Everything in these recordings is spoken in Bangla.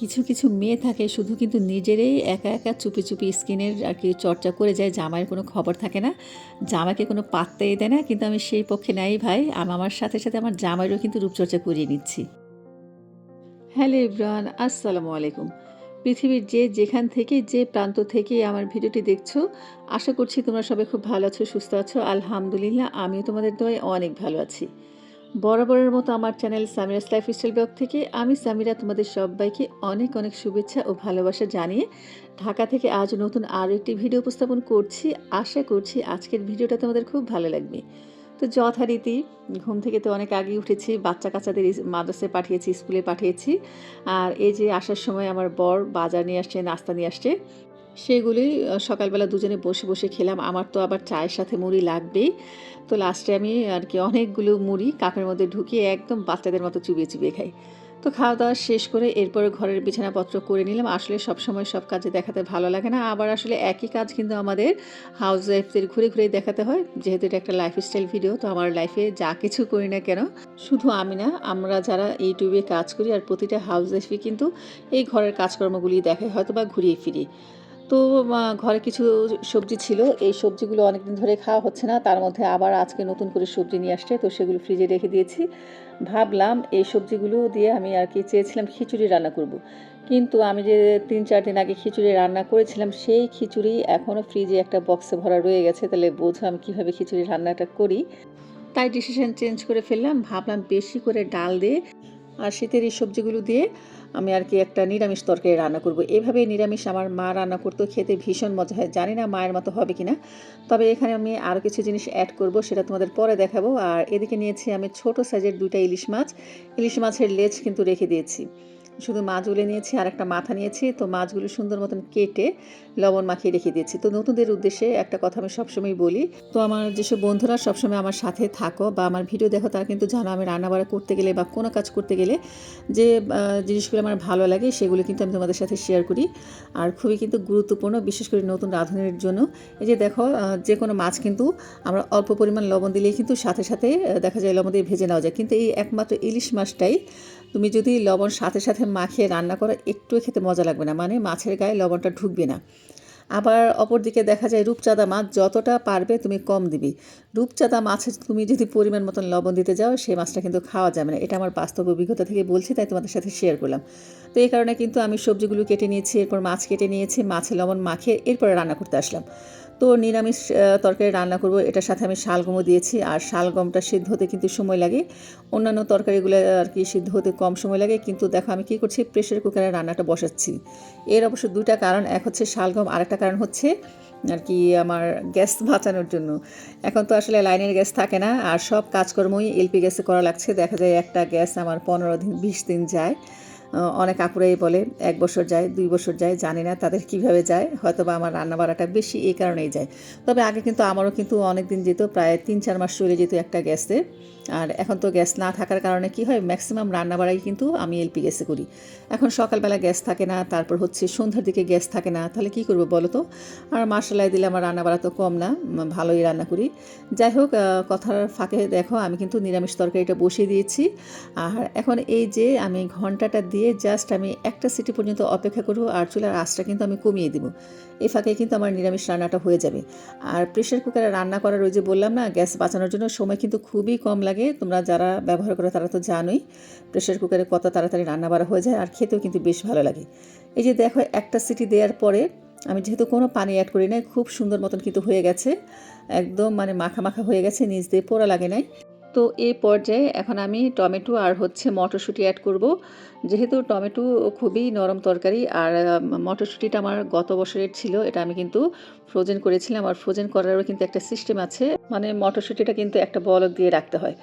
কিছু কিছু মেয়ে থাকে, শুধু কিন্তু নিজেরাই একা একা চুপি চুপি স্কিনের আর কি চর্চা করে যায়, জামাইয়ের কোনো খবর থাকে না। জামাইকে কোনো পাত্তাই দেয় না, কিন্তু আমি সেই পক্ষে নাই ভাই। আমি, আমার সাথে সাথে আমার জামাইয়েরও কিন্তু রূপচর্চা করিয়ে নিচ্ছি। হ্যালো ইব্রান আসসালামু আলাইকুম। পৃথিবীর যে যেখান থেকে, যে প্রান্ত থেকে আমার ভিডিওটি দেখছ, আশা করছি তোমরা সবাই খুব ভালো আছো, সুস্থ আছো। আলহামদুলিল্লাহ, আমিও তোমাদের দোয়ায় অনেক ভালো আছি। বরাবরের মতো আমার চ্যানেল সামিরাস লাইফস্টাইল ব্লগ থেকে আমি সামিরা তোমাদের সবাইকে অনেক অনেক শুভেচ্ছা ও ভালোবাসা জানিয়ে ঢাকা থেকে আজ নতুন আরও একটি ভিডিও উপস্থাপন করছি। আশা করছি আজকের ভিডিওটা তোমাদের খুব ভালো লাগবে। তো যথারীতি ঘুম থেকে তো অনেক আগে উঠেছি, বাচ্চা কাচ্চাদের মাদ্রাসায় পাঠিয়েছি, স্কুলে পাঠিয়েছি। আর এই যে আসার সময় আমার বর বাজার নিয়ে আসছে, নাস্তা নিয়ে আসছে সেগুলি সকালবেলা দুজনে বসে বসে খেলাম। আমার তো আবার চায়ের সাথে মুড়ি লাগবেই। তো লাস্টে আমি আর কি অনেকগুলো মুড়ি কাপের মধ্যে ঢুকিয়ে একদম বাচ্চাদের মতো চুবিয়ে চুবিয়ে খাই। তো খাওয়া দাওয়া শেষ করে এরপরে ঘরের বিছানাপত্র করে নিলাম। আসলে সব সময় সব কাজে দেখাতে ভালো লাগে না। আবার আসলে একই কাজ কিন্তু আমাদের হাউস ওয়াইফদের ঘুরে ঘুরে দেখাতে হয়। যেহেতু এটা একটা লাইফস্টাইল ভিডিও তো আমার লাইফে যা কিছু করি না কেন, শুধু আমি না, আমরা যারা ইউটিউবে কাজ করি আর প্রতিটা হাউস ওয়াইফই কিন্তু এই ঘরের কাজকর্মগুলি দেখায় হয়তো বা ঘুরিয়ে ফিরিয়ে তো ঘরে কিছু সবজি ছিল। এই সবজিগুলো অনেকদিন ধরে খাওয়া হচ্ছে না। তার মধ্যে আবার আজকে নতুন করে সবজি নিয়ে আসছে। তো সেগুলো ফ্রিজে রেখে দিয়েছি। ভাবলাম এই সবজিগুলো দিয়ে আমি আর কি চেয়েছিলাম খিচুড়ি রান্না করব। কিন্তু আমি যে তিন চার দিন আগে খিচুড়ি রান্না করেছিলাম, সেই খিচুড়ি এখনও ফ্রিজে একটা বক্সে ভরা রয়ে গেছে। তাহলে বোঝো আমি কীভাবে খিচুড়ি রান্নাটা করি। তাই ডিসিশন চেঞ্জ করে ফেললাম। ভাবলাম বেশি করে ডাল দিয়ে আর শীতের এই সবজিগুলো দিয়ে আমি আর কি একটা নিরামিষ তরকারি রান্না করব। এভাবে নিরামিষ আমার মা রান্না করতো খেতে ভীষণ মজা হয়। জানি না মায়ের মতো হবে কি না তবে এখানে আমি আরও কিছু জিনিস অ্যাড করব, সেটা তোমাদের পরে দেখাবো। আর এদিকে নিয়েছি আমি ছোট সাইজের দুইটা ইলিশ মাছ। ইলিশ মাছের লেজ কিন্তু রেখে দিয়েছি। শুধু মাছগুলো নিয়েছি, আর একটা মাথা নিয়েছি। তো মাছগুলো সুন্দর মতন কেটে লবণ মাখিয়ে রেখে দিয়েছি। তো নতুনদের উদ্দেশ্যে একটা কথা আমি সবসময় বলি, তো আমার যেসব বন্ধুরা সবসময় আমার সাথে থাকো বা আমার ভিডিও দেখো, তারা কিন্তু জানো আমি রান্নাবাড়া করতে গেলে বা কোনো কাজ করতে গেলে যে জিনিসগুলো আমার ভালো লাগে, সেগুলো কিন্তু আমি তোমাদের সাথে শেয়ার করি। আর খুবই কিন্তু গুরুত্বপূর্ণ, বিশেষ করে নতুন রাঁধুনির জন্য। এই যে দেখো যে কোনো মাছ কিন্তু আমরা অল্প পরিমাণ লবণ দিলেই কিন্তু সাথে সাথে দেখা যায় লবণ দিয়ে ভেজে নেওয়া যায়। কিন্তু এই একমাত্র ইলিশ মাছটাই তুমি যদি লবণ সাথে সাথে মাখিয়ে রান্না করো একটু খেতে মজা লাগবে না। মানে মাছের গায়ে লবণটা ঢুকবে না। আবার অপরদিকে দেখা যায় রূপচাঁদা মাছ যতটা পারবে তুমি কম দিবি। রূপচাঁদা মাছের তুমি যদি পরিমাণ মতন লবণ দিতে যাও সেই মাছটা কিন্তু খাওয়া যাবে না। এটা আমার বাস্তব অভিজ্ঞতা থেকে বলছি, তাই তোমাদের সাথে শেয়ার করলাম। তো এই কারণে কিন্তু আমি সবজিগুলো কেটে নিয়েছি, এরপর মাছ কেটে নিয়েছি, মাছে লবণ মাখিয়ে এরপরে রান্না করতে আসলাম। তো নিরামিষ তরকারি রান্না করব। এটার সাথে আমি শালগমও দিয়েছি। আর শালগমটা সিদ্ধ হতে কিন্তু সময় লাগে। অন্যান্য তরকারিগুলো আর কি সিদ্ধ হতে কম সময় লাগে। কিন্তু দেখো, আমি কি করছি? প্রেশার কুকারে রান্নাটা বসাচ্ছি। এর অবশ্য দুইটা কারণ। এক হচ্ছে শালগম আর একটা কারণ হচ্ছে আর কি আমার গ্যাস বাঁচানোর জন্য। এখন তো আসলে লাইনের গ্যাস থাকে না। আর সব কাজকর্মই এলপি গ্যাসে করা লাগছে। দেখা যায় একটা গ্যাস আমার পনেরো দিন, বিশ দিন যায়। অনেক আপুরাই বলে, এক বছর যায়, দুই বছর যায়, জানি না তাদের কীভাবে যায় হয়তো বা আমার রান্না বাড়াটা বেশি এই কারণেই যায়। তবে আগে কিন্তু আমারও কিন্তু অনেক দিন যেত, প্রায় তিন চার মাস চলে যেত একটা গ্যাসে। আর এখন তো গ্যাস না থাকার কারণে কি হয়, ম্যাক্সিমাম রান্না বাড়াই কিন্তু আমি এলপি গ্যাসে করি। এখন সকালবেলা গ্যাস থাকে না, তারপর হচ্ছে সন্ধ্যার দিকে গ্যাস থাকে না, তাহলে কি করব বলো তো? আর মশলায় দিলে আমার রান্না বাড়া তো কম না ভালোই রান্না করি। যাই হোক কথার ফাঁকে দেখো, আমি কিন্তু নিরামিষ তরকারিটা বসিয়ে দিয়েছি। আর এখন এই যে আমি ঘন্টাটা দিয়ে জাস্ট আমি একটা সিটি পর্যন্ত অপেক্ষা করব আর চুলার আঁচটা কিন্তু আমি কমিয়ে দেবো। এই ফাঁকে কিন্তু আমার নিরামিষ রান্নাটা হয়ে যাবে। আর প্রেশার কুকারে রান্না করার ওই যে বললাম না, গ্যাস বাঁচানোর জন্য সময় কিন্তু খুবই কম লাগে। তোমরা যারা ব্যবহার করো তারা তো জানোই প্রেশার কুকারে কত তাড়াতাড়ি রান্না বাড়া হয়ে যায় আর খেতেও কিন্তু বেশ ভালো লাগে। এই যে দেখো একটা সিটি দেওয়ার পরে আমি যেহেতু কোনো পানি অ্যাড করি নাই, খুব সুন্দর মতন কিন্তু হয়ে গেছে। একদম মানে মাখা মাখা হয়ে গেছে, নিচ দিয়ে পোড়া লাগে নাই। তো এই পর্যায়ে এখন আমি টমেটো আর হচ্ছে মটরশুঁটি অ্যাড করব। যেহেতু টমেটো খুবই নরম তরকারি আর মটরশুঁটিটা আমার গত বছরের ছিল, এটা আমি কিন্তু ফ্রোজেন করেছিলাম। আর ফ্রোজেন করারও কিন্তু একটা সিস্টেম আছে মানে মটরশুঁটিটা কিন্তু একটা বলক দিয়ে রাখতে হয়।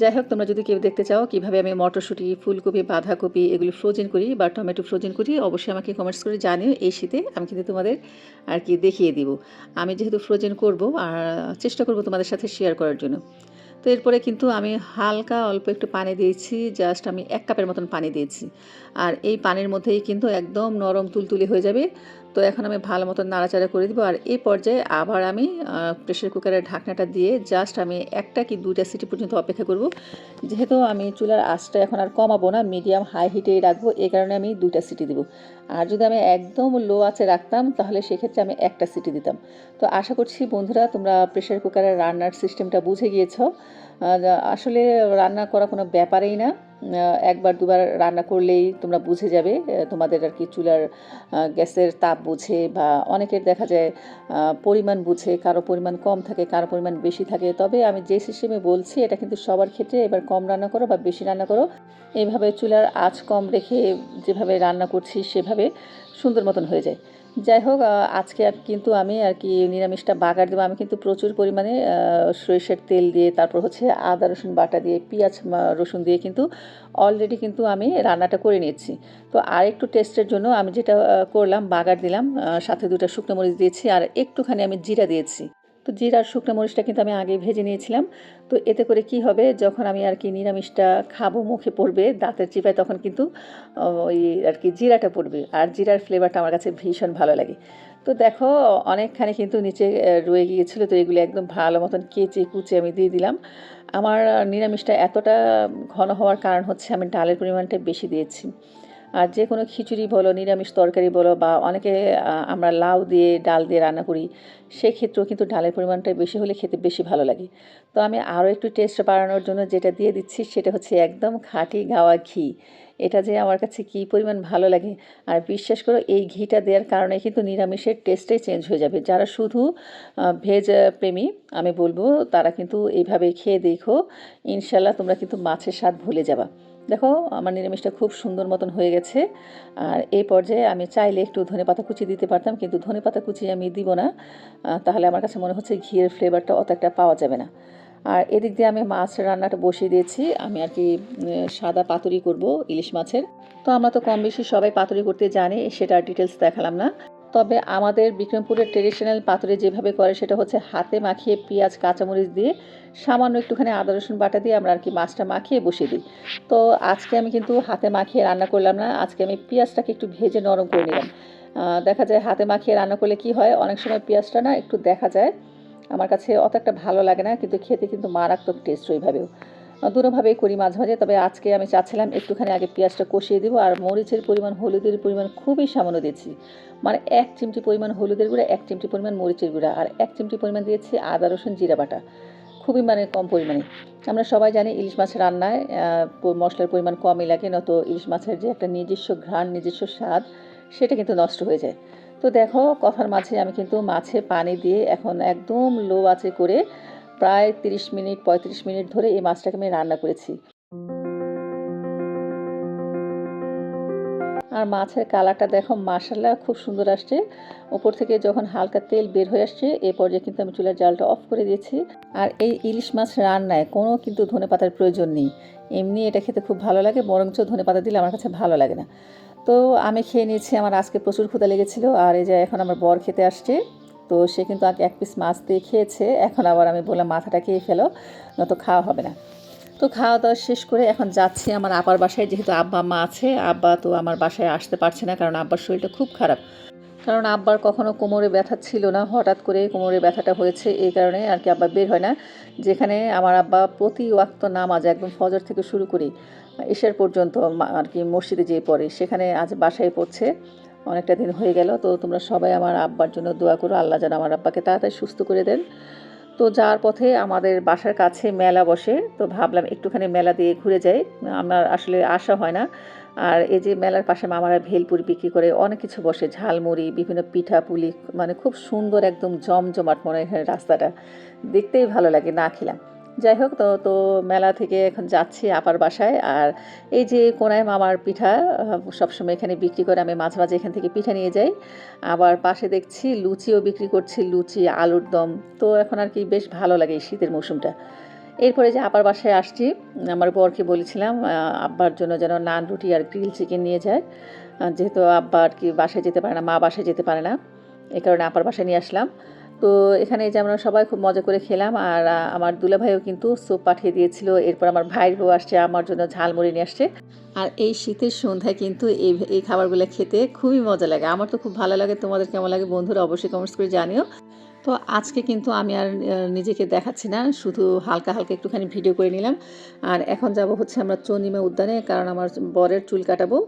যাই হোক, তোমরা যদি কেউ দেখতে চাও কীভাবে আমি মটরশুঁটি, ফুলকপি, বাঁধাকপি এগুলি ফ্রোজেন করি বা টমেটো ফ্রোজেন করি, অবশ্যই আমাকে কমেন্টস করে জানিও। এই শীতে আমি কিন্তু তোমাদের আর কি দেখিয়ে দিব। আমি যেহেতু ফ্রোজেন করব, আর চেষ্টা করব তোমাদের সাথে শেয়ার করার জন্য। তো এরপরে কিন্তু আমি হালকা অল্প একটু পানি দিয়েছি জাস্ট আমি এক কাপের মতন পানি দিয়েছি। আর এই পানির মধ্যেই কিন্তু একদম নরম তুলতুলি হয়ে যাবে। তো এখন আমি ভালো মতন নাড়াচাড়া করে দিব। আর এই পর্যায়ে আবার আমি প্রেশার কুকারের ঢাকনাটা দিয়ে জাস্ট আমি একটা কি দুইটা সিটি পর্যন্ত অপেক্ষা করব। যেহেতু আমি চুলার আঁচটা এখন আর কমাবো না মিডিয়াম হাই হিটেই রাখব। এই কারণে আমি দুইটা সিটি দিব। আর যদি আমি একদম লো আঁচে রাখতাম, তাহলে সেক্ষেত্রে আমি একটা সিটি দিতাম। তো আশা করছি বন্ধুরা, তোমরা প্রেশার কুকারের রান্নার সিস্টেমটা বুঝে গিয়েছো। আসলে রান্না করা কোনো ব্যাপারেই না। একবার দুবার রান্না করলেই তোমরা বুঝে যাবে তোমাদের আর কি চুলার গ্যাসের তাপ বুঝে বা অনেকের দেখা যায় পরিমাণ বুঝে, কারও পরিমাণ কম থাকে, কারও পরিমাণ বেশি থাকে। তবে আমি যে সিস্টেমে বলছি, এটা কিন্তু সবার ক্ষেত্রে এবার কম রান্না করো বা বেশি রান্না করো। এইভাবে চুলার আঁচ কম রেখে যেভাবে রান্না করছি, সেভাবে সুন্দর মতন হয়ে যায়। যাই হোক আজকে কিন্তু আমি আর কি নিরামিষটা বাগার দেবো। আমি কিন্তু প্রচুর পরিমাণে সরিষার তেল দিয়ে, তারপর হচ্ছে আদা, রসুন বাটা দিয়ে, পেঁয়াজ রসুন দিয়ে কিন্তু অলরেডি কিন্তু আমি রান্নাটা করে নিয়েছি। তো আর একটু টেস্টের জন্য আমি যেটা করলাম, বাগার দিলাম সাথে দুটা শুকনো মরিচ দিয়েছি আর একটুখানি আমি জিরা দিয়েছি। তো জিরার শুকনো মরিচটা কিন্তু আমি আগে ভেজে নিয়েছিলাম। তো এতে করে কি হবে, যখন আমি আর কি নিরামিষটা খাব, মুখে পড়বে, দাঁতের চিপায় তখন কিন্তু ওই আর কি জিরাটা পড়বে। আর জিরার ফ্লেভারটা আমার কাছে ভীষণ ভালো লাগে। তো দেখো, অনেকখানি কিন্তু নিচে রয়ে গিয়েছিল, তো এগুলো একদম ভালো মতন কেচে, কুচে আমি দিয়ে দিলাম। আমার নিরামিষটা এতটা ঘন হওয়ার কারণ হচ্ছে আমি ডালের পরিমাণটা বেশি দিয়েছি। আর যে কোনো খিচুড়ি বলো, নিরামিষ তরকারি বলো বা অনেকে আমরা লাউ দিয়ে, ডাল দিয়ে রান্না করি, সেক্ষেত্রেও কিন্তু ডালের পরিমাণটা বেশি হলে খেতে বেশি ভালো লাগে। তো আমি আরও একটু টেস্ট বাড়ানোর জন্য যেটা দিয়ে দিচ্ছি সেটা হচ্ছে একদম খাঁটি গাওয়া ঘি। এটা যে আমার কাছে কী পরিমাণ ভালো লাগে আর বিশ্বাস করো, এই ঘিটা দেওয়ার কারণে কিন্তু নিরামিষের টেস্টটাই চেঞ্জ হয়ে যাবে। যারা শুধু ভেজ প্রেমী, আমি বলব তারা কিন্তু এইভাবে খেয়ে দেখো। ইনশাল্লাহ তোমরা কিন্তু মাছের স্বাদ ভুলে যাবা। দেখো, আমার নিরামিষটা খুব সুন্দর মতন হয়ে গেছে। আর এই পর্যায়ে আমি চাইলে একটু ধনেপাতা কুচি দিতে পারতাম, কিন্তু ধনেপাতা কুচি আমি দিব না। তাহলে আমার কাছে মনে হচ্ছে ঘিয়ের ফ্লেভারটা অত একটা পাওয়া যাবে না। আর এদিক দিয়ে আমি মাছ রান্নাটা বসিয়ে দিয়েছি। আমি আর কি সাদা পাতুরি করব, ইলিশ মাছের। তো আমরা তো কম বেশি সবাই পাতুরি করতে জানি সেটা ডিটেলস দেখালাম না। তবে আমাদের বিক্রমপুরের ট্রেডিশনাল পাথরে যেভাবে করে, সেটা হচ্ছে হাতে মাখিয়ে পেঁয়াজ, কাঁচামরিচ দিয়ে সামান্য একটুখানি আদা, রসুন বাটা দিয়ে আমরা আর কি মাছটা মাখিয়ে বসিয়ে দিই। তো আজকে আমি কিন্তু হাতে মাখিয়ে রান্না করলাম না, আজকে আমি পেঁয়াজটাকে একটু ভেজে নরম করে নিলাম। দেখা যায় হাতে মাখিয়ে রান্না করলে কি হয়, অনেক সময় পেঁয়াজটা না একটু দেখা যায়, আমার কাছে অত একটা ভালো লাগে না, কিন্তু খেতে কিন্তু মারাত্মক টেস্ট ওইভাবেও আহ, করি মাঝে মাঝে তবে আজকে আমি চাচ্ছিলাম একটুখানি আগে পেঁয়াজটা কষিয়ে দিব আর মরিচের পরিমাণ হলুদের পরিমাণ খুবই সামান্য দিয়েছি। মানে এক চিমটি পরিমাণ হলুদের গুঁড়া এক চিমটি পরিমাণ মরিচের গুঁড়া আর এক চিমটি পরিমাণ দিয়েছি আদা রসুন জিরা বাটা। খুবই মানে কম পরিমাণে। আমরা সবাই জানি ইলিশ মাছের রান্নায় মশলার পরিমাণ কমই লাগে নয়তো ইলিশ মাছের যে একটা নিজস্ব ঘ্রাণ নিজস্ব স্বাদ সেটা কিন্তু নষ্ট হয়ে যায়। তো দেখো কথার মাঝে আমি কিন্তু মাছে পানি দিয়ে এখন একদম লো আঁচে করে প্রায় তিরিশ মিনিট, পঁয়ত্রিশ মিনিট ধরে এই মাছটাকে আমি রান্না করেছি। আর মাছের কালারটা দেখো মাসাল্লাহ খুব সুন্দর আসছে। ওপর থেকে যখন হালকা তেল বের হয়ে আসছে, এ পর্যায়ে কিন্তু আমি চুলার জালটা অফ করে দিয়েছি। আর এই ইলিশ মাছ রান্নায় কোনো কিন্তু ধনেপাতার প্রয়োজন নেই। এমনি এটা খেতে খুব ভালো লাগে, বরঞ্চ ধনেপাতা দিলে আমার কাছে ভালো লাগে না। তো আমি খেয়ে নিয়েছি, আমার আজকে প্রচুর ক্ষুধা লেগেছিল, আর এই যে এখন আমার বর খেতে আসছে। তো সে কিন্তু আগে এক পিস মাছ দিয়ে খেয়েছে, এখন আবার আমি বললাম মাথাটা খেয়ে ফেলো, নয়তো খাওয়া হবে না। তো খাওয়া দাওয়া শেষ করে এখন যাচ্ছি আমার আব্বার বাসায়, যেহেতু আব্বা মা আছে, আব্বা তো আমার বাসায় আসতে পারছে না কারণ আব্বার শরীরটা খুব খারাপ। কারণ আব্বার কখনো কোমরে ব্যথা ছিল না, হঠাৎ করে কোমরে ব্যথাটা হয়েছে, এই কারণে আর কি আব্বা বের হয় না। যেখানে আমার আব্বা প্রতি ওয়াক্ত নামাজ একদম ফজর থেকে শুরু করি, এশার পর্যন্ত আর কি মসজিদে যেয়ে পড়ে, সেখানে আজ বাসায় পড়ছে। অনেকটা দিন হয়ে গেল, তো তোমরা সবাই আমার আব্বার জন্য দোয়া করো, আল্লাহ যেন আমার আব্বাকে তাড়াতাড়ি সুস্থ করে দেন। তো যাওয়ার পথে আমাদের বাসার কাছে মেলা বসে, তো ভাবলাম একটুখানি মেলা দিয়ে ঘুরে যাই। আমার আসলে আসা হয় না। আর এই যে মেলার পাশে মামারা ভেলপুরি বিক্রি করে অনেক কিছু বসে, ঝালমুড়ি, বিভিন্ন পিঠা পুলি মানে খুব সুন্দর একদম জমজমাট মনে হয় রাস্তাটা। দেখতেই ভালো লাগে, না খেলাম। যাই হোক, তো তো মেলা থেকে এখন যাচ্ছি আপার বাসায়। আর এই যে কোনায় মামার পিঠা সবসময় এখানে বিক্রি করে আমি মাঝে মাঝে এখান থেকে পিঠা নিয়ে যাই। আবার পাশে দেখছি লুচিও বিক্রি করছি, লুচি, আলুর দম। তো এখন আর কি বেশ ভালো লাগে এই শীতের মৌসুমটা। এরপরে যে আপার বাসায় আসছি, আমার বরকে বলেছিলাম আব্বার জন্য যেন নান, রুটি আর গ্রিল চিকেন নিয়ে যায়। যেহেতু আব্বা আর কি বাসায় যেতে পারে না, মা বাসায় যেতে পারে না এই কারণে আপার বাসায় নিয়ে আসলাম। তো এখানে যে আমরা সবাই খুব মজা করে খেলাম আর আমার আমার দুলাভাইও কিন্তু স্যুপ পাঠিয়ে দিয়েছিল। এরপর আমার ভাইয়ের বউ আসছে, আমার জন্য ঝালমুড়ি নিয়ে আসছে। আর এই শীতের সন্ধ্যায় কিন্তু এই এই খাবারগুলো খেতে খুবই মজা লাগে। আমার তো খুব ভালো লাগে। তোমাদের কেমন লাগে বন্ধুরা অবশ্যই কমেন্টস করে জানিও। তো আজকে কিন্তু আমি আর নিজেকে দেখাচ্ছি না, শুধু হালকা হালকা একটুখানি ভিডিও করে নিলাম। আর এখন যাব হচ্ছে আমরা চন্দিমা উদ্যানে, কারণ আমার বরের চুল কাটাবো।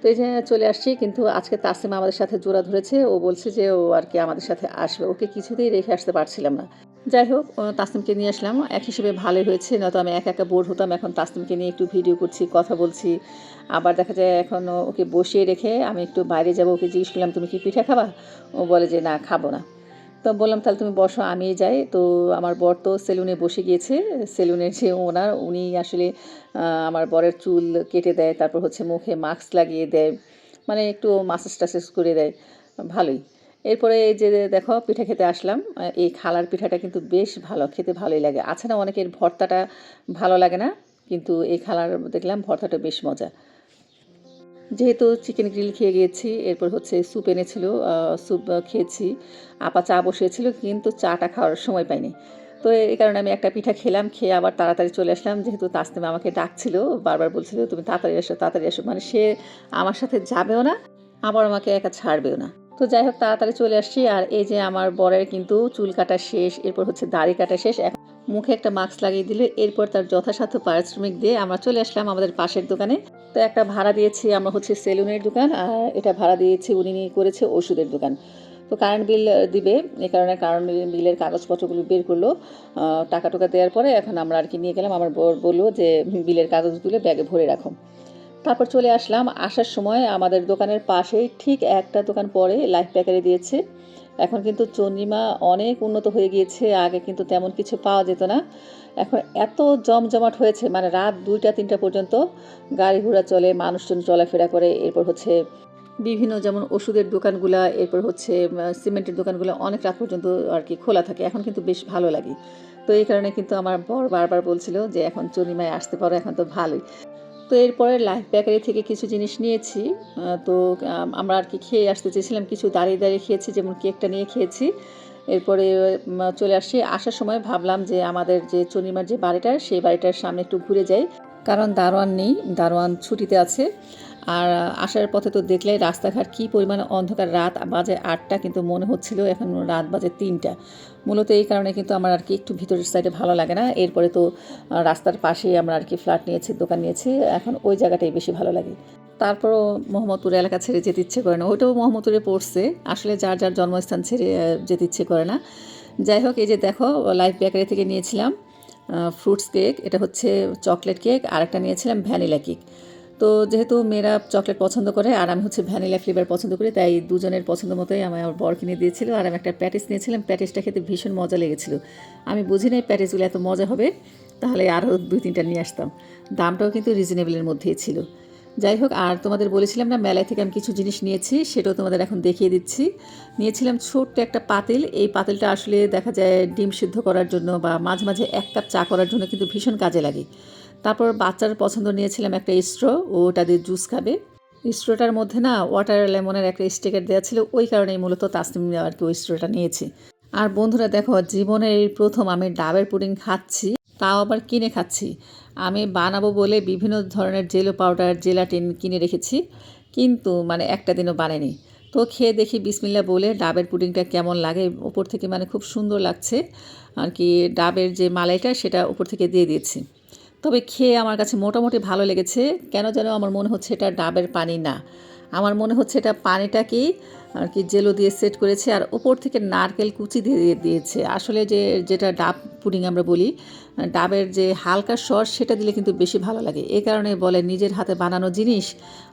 তো এই যে চলে আসছি, কিন্তু আজকে তাসিমা আমাদের সাথে জোড়া ধরেছে। ও বলছে যে ও আর কি আমাদের সাথে আসবে। ওকে কিছুতেই রেখে আসতে পারছিলাম না। যাই হোক, ও তাসনিমকে নিয়ে আসলাম। এক হিসেবে ভালোই হয়েছে, নয়তো আমি একা একা বোর হতাম। এখন তাসনিমকে নিয়ে একটু ভিডিও করছি, কথা বলছি। আবার দেখা যায় এখন ওকে বসিয়ে রেখে আমি একটু বাইরে যাব। ওকে জিজ্ঞেস করলাম, তুমি কি পিঠা খাবা? ও বলে যে, না, খাব না। তো বললাম, তাহলে তুমি বসো আমি যাই। তো আমার বর তো সেলুনে বসে গিয়েছে। সেলুনের যে ওনার, উনি আসলে আমার বরের চুল কেটে দেয়, তারপর হচ্ছে মুখে মাস্ক লাগিয়ে দেয় মানে একটু মাসাজ টাসাজ করে দেয়। ভালোই। এরপরে যে দেখো, পিঠা খেতে আসলাম। এই খালার পিঠাটা কিন্তু বেশ ভালো, খেতে ভালোই লাগে। আছে না অনেকের ভর্তাটা ভালো লাগে না? কিন্তু এই খালার দেখলাম ভর্তাটা বেশ মজা। যেহেতু চিকেন গ্রিল খেয়ে গিয়েছি এরপর হচ্ছে স্যুপ এনেছিল স্যুপ খেয়েছি। আপা চা বসিয়েছিল, কিন্তু চাটা খাওয়ার সময় পাইনি। তো এই কারণে আমি একটা পিঠা খেলাম, খেয়ে আবার তাড়াতাড়ি চলে আসলাম। যেহেতু তাসনিমা আমাকে ডাকছিল, বারবার বলছিল, তুমি তাড়াতাড়ি এসো তাড়াতাড়ি এসো। মানে সে আমার সাথে যাবেও না, আবার আমাকে একা ছাড়বেও না। তো যাই হোক, তাড়াতাড়ি চলে আসছি। আর এই যে আমার বরের কিন্তু চুল কাটা শেষ, এরপর হচ্ছে দাড়ি কাটা শেষ মুখে একটা মাস্ক লাগিয়ে দিল। এরপর তার যথাসাধ্য পারিশ্রমিক দিয়ে আমরা চলে আসলাম আমাদের পাশের দোকানে। তো একটা ভাড়া দিয়েছি, আমরা হচ্ছে সেলুনের দোকান, আর এটা ভাড়া দিয়েছি উনি নিয়ে করেছে ওষুধের দোকান। তো কারেন্ট বিল দিবে, এ কারণে কারেন্ট বিলের কাগজপত্রগুলো বের করল। টাকা টুকা দেওয়ার পরে এখন আমরা আর কি নিয়ে গেলাম। আমার বর বলল যে বিলের কাগজগুলো ব্যাগে ভরে রাখো। তারপর চলে আসলাম। আসার সময় আমাদের দোকানের পাশেই ঠিক একটা দোকান পরে লাইফ প্যাকারি দিয়েছে। এখন কিন্তু চন্দ্রিমা অনেক উন্নত হয়ে গিয়েছে, আগে কিন্তু তেমন কিছু পাওয়া যেত না। এখন এত জমজমাট হয়েছে মানে রাত দুইটা, তিনটা পর্যন্ত গাড়ি ঘোড়া চলে, মানুষজন চলাফেরা করে, এরপর হচ্ছে বিভিন্ন যেমন ওষুধের দোকানগুলা, এরপর হচ্ছে সিমেন্টের দোকানগুলো অনেক রাত পর্যন্ত আর কি খোলা থাকে। এখন কিন্তু বেশ ভালো লাগে। তো এই কারণে কিন্তু আমার বর বারবার বলছিল যে এখন চন্দ্রিমায় আসতে পারো, এখন তো ভালোই। তো এরপরে লাইফ বেকারি থেকে কিছু জিনিস নিয়েছি। তো আমরা আর কি খেয়ে আসতে চেয়েছিলাম, কিছু দাঁড়িয়ে দাঁড়িয়ে খেয়েছি, যেমন কেকটা নিয়ে খেয়েছি। এরপরে চলে আসি, আসার সময় ভাবলাম যে আমাদের যে চন্ডিমার যে বাড়িটা, সেই বাড়িটার সামনে একটু ঘুরে যাই। কারণ দারোয়ান নেই, দারোয়ান ছুটিতে আছে। আর আসার পথে তো দেখলে রাস্তাঘাট কী পরিমাণে অন্ধকার। রাত বাজে আটটা কিন্তু মনে হচ্ছিল, এখন রাত বাজে তিনটা। মূলত এই কারণে কিন্তু আমার আর কি একটু ভিতরের সাইডে ভালো লাগে না। এরপরে তো রাস্তার পাশেই আমরা আর কি ফ্ল্যাট নিয়েছি, দোকান নিয়েছি, এখন ওই জায়গাটাই বেশি ভালো লাগে। তারপরও মোহাম্মদপুর এলাকা ছেড়ে যেতে ইচ্ছে করে না। ওইটাও মোহাম্মদপুরে পড়ছে। আসলে যার যার জন্মস্থান ছেড়ে যেতে ইচ্ছে করে না। যাই হোক, এই যে দেখো লাইফ বেকারি থেকে নিয়েছিলাম ফ্রুটস কেক এটা হচ্ছে চকলেট কেক আর একটা নিয়েছিলাম ভ্যানিলা কেক তো যেহেতু মেয়েরা চকলেট পছন্দ করে আর আমি হচ্ছে ভ্যানিলা ফ্লেভার পছন্দ করি, তাই দুজনের পছন্দ মতোই আমার আমার বর কিনে দিয়েছিল আর আমি একটা প্যাটিস নিয়েছিলাম। প্যাটিসটা খেতে ভীষণ মজা লেগেছিল। আমি বুঝি নাই প্যাটিসগুলো এত মজা হবে, তাহলে আরও দুই তিনটা নিয়ে আসতাম। দামটাও কিন্তু রিজনেবলের মধ্যেই ছিল। যাই হোক, আর তোমাদের বলেছিলাম না, মেলায় থেকে আমি কিছু জিনিস নিয়েছি, সেটাও তোমাদের এখন দেখিয়ে দিচ্ছি। নিয়েছিলাম ছোট্ট একটা পাতিল। এই পাতিলটা আসলে দেখা যায় ডিম সিদ্ধ করার জন্য বা মাঝে মাঝে এক কাপ চা করার জন্য কিন্তু ভীষণ কাজে লাগে। তারপর বাচ্চার পছন্দ নিয়েছিলাম একটা স্ট্র ও ওটা দিয়ে জুস খাবে। স্ট্রোটার মধ্যে না ওয়াটার লেমনের একটা স্টিকার দেওয়া ছিল, ওই কারণেই মূলত তাসনিম আর কি ওই স্ট্রোটা নিয়েছি। আর বন্ধুরা দেখো, জীবনের এই প্রথম আমি ডাবের পুডিং খাচ্ছি, তাও আবার কিনে খাচ্ছি। আমি বানাবো বলে বিভিন্ন ধরনের জেলো পাউডার, জেলাটিন কিনে রেখেছি, কিন্তু মানে একটা দিনও বানাইনি। তো খেয়ে দেখি বিসমিল্লা বলে ডাবের পুডিংটা কেমন লাগে, ওপর থেকে মানে খুব সুন্দর লাগছে। আর কি ডাবের যে মালাইটা, সেটা উপর থেকে দিয়ে দিয়েছি। তবে খেয়ে আমার কাছে মোটামুটি ভালো লেগেছে। কেন যেন আমার মনে হচ্ছে এটা ডাবের পানি না। আমার মনে হচ্ছে এটা পানিটাকেই আর কি জেলো দিয়ে সেট করেছে আর ওপর থেকে নারকেল কুচি দিয়ে দিয়ে দিয়েছে। আসলে যে যেটা ডাব পুডিং আমরা বলি ডাবের যে হালকা সস সেটা দিলে কিন্তু বেশি ভালো লাগে। এই কারণে বলে নিজের হাতে বানানো জিনিস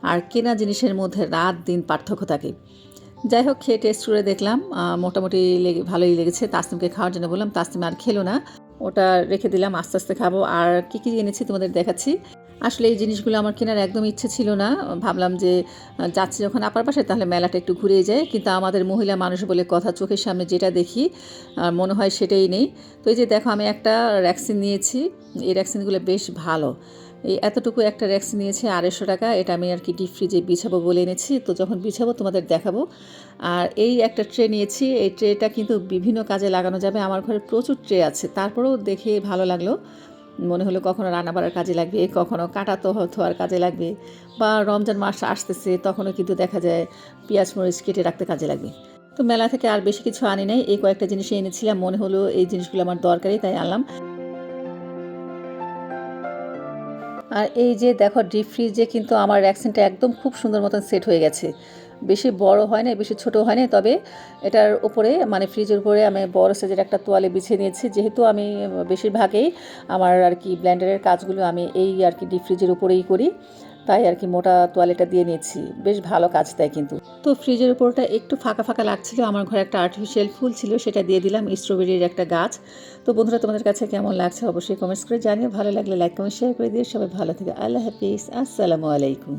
আর কেনা জিনিসের মধ্যে রাত দিন পার্থক্য থাকে। যাই হোক, খেয়ে টেস্ট করে দেখলাম। মোটামুটি লেগে ভালোই লেগেছে। তাসনিমকে খাওয়ার জন্য বললাম, তাসনিম আর খেলো না। ওটা রেখে দিলাম, আস্তে আস্তে খাব। আর কী কী এনেছি তোমাদের দেখাচ্ছি? আসলে এই জিনিসগুলো আমার কেনার একদম ইচ্ছে ছিল না। ভাবলাম যে যাচ্ছি যখন আপার পাশে তাহলে মেলাটা একটু ঘুরে যায় কিন্তু আমাদের মহিলা মানুষ বলে কথা, চোখের সামনে যেটা দেখি, আর মনে হয় সেটাই নেই। তো এই যে দেখো, আমি একটা ভ্যাকসিন নিয়েছি। এই ভ্যাকসিনগুলো বেশ ভালো। এই এতটুকু একটা র্যাক্স নিয়েছে আড়াইশো টাকা, এটা আমি আর কি ডিপ ফ্রিজে বিছাবো বলে এনেছি। তো যখন বিছাবো, তোমাদের দেখাবো। আর এই একটা ট্রে নিয়েছি, এই ট্রেটা কিন্তু বিভিন্ন কাজে লাগানো যাবে। আমার ঘরে প্রচুর ট্রে আছে। তারপরেও দেখে ভালো লাগল। মনে হলো কখনো রান্না বাড়ার কাজে লাগবে, কখনো কাটা তো ধোয়ার কাজে লাগবে, বা রমজান মাস আসতেছে, তখনও কিন্তু দেখা যায় পেঁয়াজ মরিচ কেটে রাখতে কাজে লাগবে। তো মেলা থেকে আর বেশি কিছু আনি নাই। এই কয়েকটা জিনিস এনেছিলাম। মনে হলো এই জিনিসগুলো আমার দরকারি তাই আনলাম। আর এই যে দেখো ডিপ ফ্রিজে কিন্তু আমার র্যাকসিনটা একদম খুব সুন্দর মতন সেট হয়ে গেছে। বেশি বড় হয় না বেশি ছোট হয় না তবে এটার উপরে মানে ফ্রিজের উপরে আমি বড় সাইজের একটা তোয়ালে বিছিয়ে নিয়েছি। যেহেতু আমি বেশিরভাগেই আমার আর কি ব্ল্যান্ডারের কাজগুলো আমি এই আর কি ডিপ ফ্রিজের উপরেই করি। তাই আর কি মোটা তোয়ালেটা দিয়ে নিয়েছি। বেশ ভালো কাজ দেয় কিন্তু। তো ফ্রিজের উপরটা একটু ফাঁকা ফাঁকা লাগছিল, আমার ঘরে একটা আর্টিফিশিয়াল ফুল ছিল, সেটা দিয়ে দিলাম স্ট্রবেরির একটা গাছ। তো বন্ধুরা, তোমাদের কাছে কেমন লাগছে অবশ্যই কমেন্টস করে জানিয়ে ভালো লাগলে লাইক কমেন্ট শেয়ার করে দিয়ে সবাই ভালো থেকে। আল্লাহ হাফিজ। আসসালামু আলাইকুম।